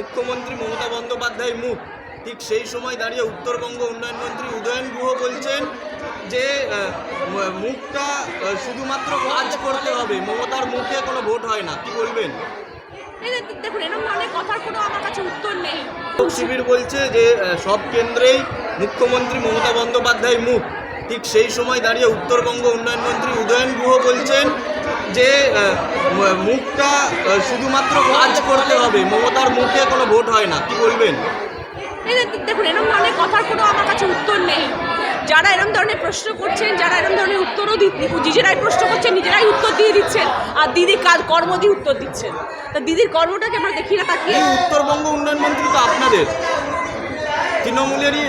মুখ্যমন্ত্রী মমতা বন্দ্যোপাধ্যায় মুখ। ঠিক সেই সময় দাঁড়িয়ে উত্তরবঙ্গ উন্নয়ন মন্ত্রী উদয়ন গুহ বলছেন যে মুখটা শুধুমাত্র কাজ করতে হবে। মমতার মুখে কোনো ভোট হয় না। কি বলবেন? এই দেখুন এরকম ধরনের কথার কোনো আমার কাছে উত্তর নেই। শিবির বলছে যে সব কেন্দ্রেই মুখ্যমন্ত্রী মমতা বন্দ্যোপাধ্যায় মুখ। ঠিক সেই সময় দাঁড়িয়ে উত্তরবঙ্গ উন্নয়ন মন্ত্রী উদয়ন গুহ বলছেন যে মুখটা শুধুমাত্র কাজ করতে হবে মমতার মুখে কোনো ভোট হয় না কি বলবেন? এই দেখুন এরকম ধরনের কথার কোনো আমার কাছে উত্তর নেই। যারা এরকম ধরনের প্রশ্ন করছেন যারা এরকম ধরনের উত্তরও নিজেরাই প্রশ্ন করছেন নিজেরাই উত্তর দিয়ে দিচ্ছেন আর দিদি কাজ কর্ম দিয়ে উত্তর দিচ্ছেন। তা দিদির কর্মটাকে আমরা দেখি না তাকিয়ে এই উত্তরবঙ্গ উন্নয়ন মন্ত্রী তো আপনাদের তৃণমূলেরই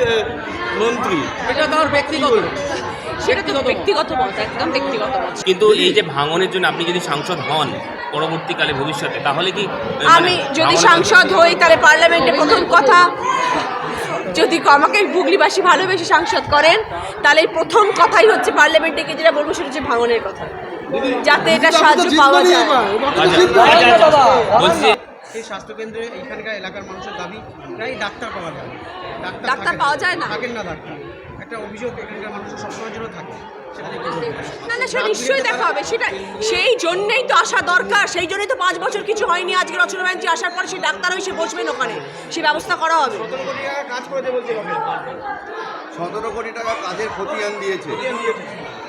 মন্ত্রী। এটা তো আমার ব্যক্তিগত। সেটা তো ব্যক্তিগত মত একদম ব্যক্তিগত মত। কিন্তু এই যে ভাঙনের জন্য আপনি যদি সাংসদ হন পরবর্তীকালে ভবিষ্যতে তাহলে কি মানে আমি যদি সাংসদ হই তাহলে পার্লামেন্টে প্রথম কথা যদি আমাকে হুগলিবাসী ভালোবেসে সাংসদ করেন তাহলে প্রথম কথাই হচ্ছে পার্লামেন্টে গিয়ে যেটা বলব সেটা হচ্ছে ভাঙনের কথা। যাতে এটা সাহায্য পাওয়া যায়। আচ্ছা, বলছি। যে এই স্বাস্থ্যকেন্দ্রে এইখানকার এলাকার মানুষের দাবি প্রায় ডাক্তার পাওয়া যায়। না। ডাক্তার পাওয়া যায় না? থাকেন না ডাক্তার। একটা অভিযোগ এখানকার মানুষের সবসময়ের জন্য থাকে। সেটা দেখে বলবেন। না না সেটা নিশ্চয়ই দেখা হবে। সেটা সেই জন্যই তো আসা দরকার। সেই জন্যই তো পাঁচ বছর কিছু হয়নি। আজকে রচনা ব্যানার্জি আসার পর সেই ডাক্তার হয়ে সে বসবেন ওখানে। সে ব্যবস্থা করা হবে। সতেরো কোটি টাকা কাজ করে দেবে বলছে গভর্নমেন্ট। সতেরো কোটি টাকা কাজের খতিয়ান দিয়েছে।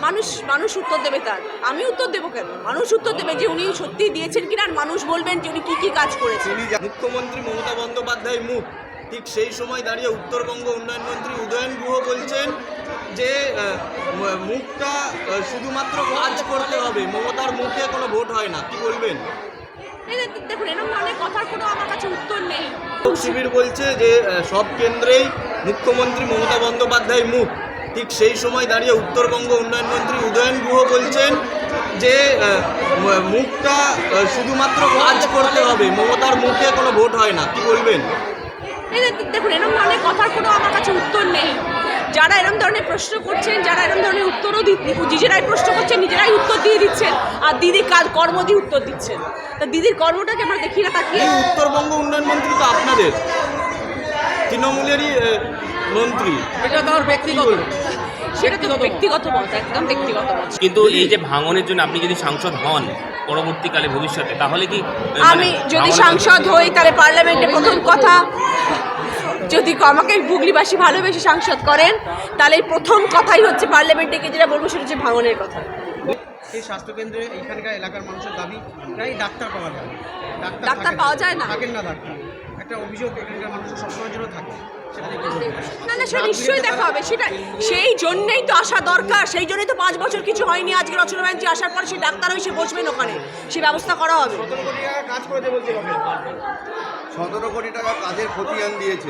মানুষ মানুষ উত্তর দেবে তার। আমি উত্তর দেবো কেন? মানুষ উত্তর দেবে যে উনি সত্যি দিয়েছেন কিনা আর মানুষ বলবেন যে উনি কি কি কাজ করেছেন। মুখ্যমন্ত্রী মমতা বন্দ্যোপাধ্যায় মুখ। ঠিক সেই সময় দাঁড়িয়ে উত্তরবঙ্গ উন্নয়ন মন্ত্রী উদয়ন গুহ বলছেন যে মুখটা শুধুমাত্র কাজ করতে হবে। মমতার মুখে কোনো ভোট হয় না। কি বলবেন? এই যে দেখুন এরকম ধরনের কথার কোনো আমার কাছে উত্তর নেই। শিবির বলছে যে সব কেন্দ্রেই মুখ্যমন্ত্রী মমতা বন্দ্যোপাধ্যায় মুখ। ঠিক সেই সময় দাঁড়িয়ে উত্তরবঙ্গ উন্নয়ন মন্ত্রী উদয়ন গুহ বলছেন যে মুখটা শুধুমাত্র কাজ করতে হবে মমতার মুখে কোনো ভোট হয় না কি বলবেন? দেখুন এরকম ধরনের কথার কোনো আমার কাছে উত্তর নেই। যারা এরকম ধরনের প্রশ্ন করছেন যারা এরকম ধরনের উত্তরও নিজেরাই প্রশ্ন করছেন নিজেরাই উত্তর দিয়ে দিচ্ছেন আর দিদি কাজ কর্ম দিয়ে উত্তর দিচ্ছেন। তা দিদির কর্মটাকে আমরা দেখি না তাকিয়ে উত্তরবঙ্গ উন্নয়ন মন্ত্রী তো আপনাদের তৃণমূলেরই মন্ত্রী। এটা তো আমার ব্যক্তিগত। সেটা তো ব্যক্তিগত মত একদম ব্যক্তিগত মত। কিন্তু এই যে ভাঙনের জন্য আপনি যদি সাংসদ হন পরবর্তীকালে ভবিষ্যতে তাহলে কি মানে আমি যদি সাংসদ হই তাহলে পার্লামেন্টে প্রথম কথা যদি আমাকে হুগলিবাসী ভালোবেসে সাংসদ করেন তাহলে প্রথম কথাই হচ্ছে পার্লামেন্টে গিয়ে যেটা বলব সেটা হচ্ছে ভাঙনের কথা। এই স্বাস্থ্যকেন্দ্রে এইখানকার এলাকার মানুষের দাবি প্রায় ডাক্তার পাওয়া যায়। না। ডাক্তার পাওয়া যায় না? থাকেন না ডাক্তার। একটা অভিযোগ এখানকার মানুষের সবসময়ের জন্য থাকে। না না সেটা নিশ্চয়ই দেখা হবে। সেটা সেই জন্যই তো আসা দরকার। সেই জন্যই তো পাঁচ বছর কিছু হয়নি আজকে রচনা ব্যানার্জি আসার পর সেই ডাক্তার হয়ে সে বসবেন ওখানে। সে ব্যবস্থা করা হবে। কাজ করে। সতেরো কোটি টাকা কাজের খতিয়ান দিয়েছে।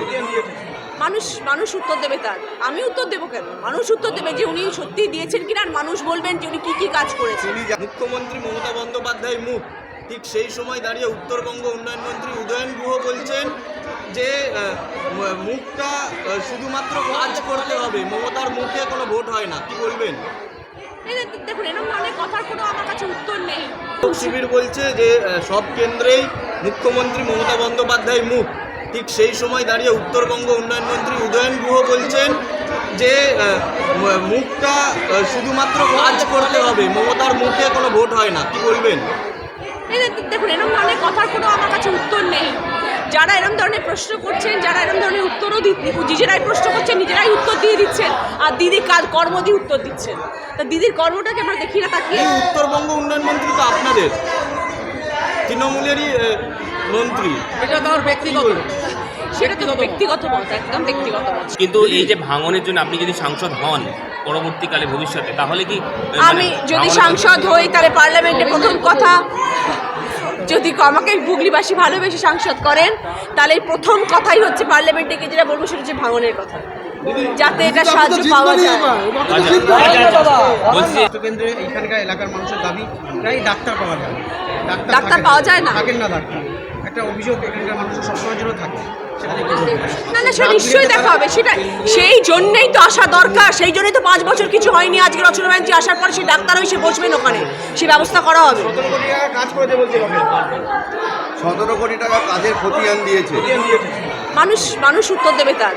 মানুষ মানুষ উত্তর দেবে তার। আমি উত্তর দেবো কেন? মানুষ উত্তর দেবে যে উনি সত্যি দিয়েছেন কিনা আর মানুষ বলবেন যে উনি কি কি কাজ করেছেন। মুখ্যমন্ত্রী মমতা বন্দ্যোপাধ্যায় মুখ। ঠিক সেই সময় দাঁড়িয়ে উত্তরবঙ্গ উন্নয়ন মন্ত্রী উদয়ন গুহ বলছেন যে মুখটা শুধুমাত্র কাজ করতে হবে মমতার মুখে কোনো ভোট হয় না। কি বলবেন? দেখুন এরকম ধরনের কথার কোনো আমার কাছে উত্তর নেই। শিবির বলছে যে সব কেন্দ্রেই মুখ্যমন্ত্রী মমতা বন্দ্যোপাধ্যায় মুখ। ঠিক সেই সময় দাঁড়িয়ে উত্তরবঙ্গ উন্নয়ন মন্ত্রী উদয়ন গুহ বলছেন যে মুখটা শুধুমাত্র কাজ করতে হবে মমতার মুখে কোনো ভোট হয় না। কি বলবেন? দেখুন এরকম ধরনের কথার কোনো আমার কাছে উত্তর নেই। যারা এরকম ধরনের প্রশ্ন করছেন যারা এরকম ধরনের উত্তরও দি- নিজেরাই প্রশ্ন করছেন নিজেরাই উত্তর দিয়ে দিচ্ছেন আর দিদি কাজ কর্ম দিয়ে উত্তর দিচ্ছেন। তা দিদির কর্মটাকে আমরা দেখি না তাকিয়ে উত্তরবঙ্গ উন্নয়ন মন্ত্রী তো আপনাদের। তৃণমূলেরই মন্ত্রী। এটা তো আমার ব্যক্তিগত। সেটা তো ব্যক্তিগত মত একদম ব্যক্তিগত মত। কিন্তু এই যে ভাঙনের জন্য আপনি যদি সাংসদ হন পরবর্তীকালে ভবিষ্যতে তাহলে কি মানে আমি যদি সাংসদ হই তাহলে পার্লামেন্টে প্রথম কথা যদি আমাকে হুগলিবাসী ভালোবেসে সাংসদ করেন তাহলে প্রথম কথাই হচ্ছে পার্লামেন্টে গিয়ে যেটা বলব সেটা হচ্ছে ভাঙনের কথা। যাতে এটা সাহায্য পাওয়া যায়। আচ্ছা, বলছি যে স্বাস্থ্যকেন্দ্রে এইখানকার এলাকার মানুষের দাবি প্রায় ডাক্তার পাওয়া যায়। না। ডাক্তার পাওয়া যায় না? থাকেন না ডাক্তার। একটা অভিযোগ এখানকার মানুষের সবসময়ের জন্য থাকে। সেটা দেখে বলবেন। না না সেটা নিশ্চয়ই দেখা হবে। সেটা সেই জন্যই তো আসা দরকার। সেই জন্যই তো পাঁচ বছর কিছু হয়নি। আজকে রচনা ব্যানার্জি আসার পর সেই ডাক্তার হয়ে সে বসবেন ওখানে। সে ব্যবস্থা করা হবে। সতেরো কোটি টাকা কাজ করে বলছে সতেরো কোটি টাকা কাজের খতিয়ান দিয়েছে। মানুষ মানুষ উত্তর দেবে তার।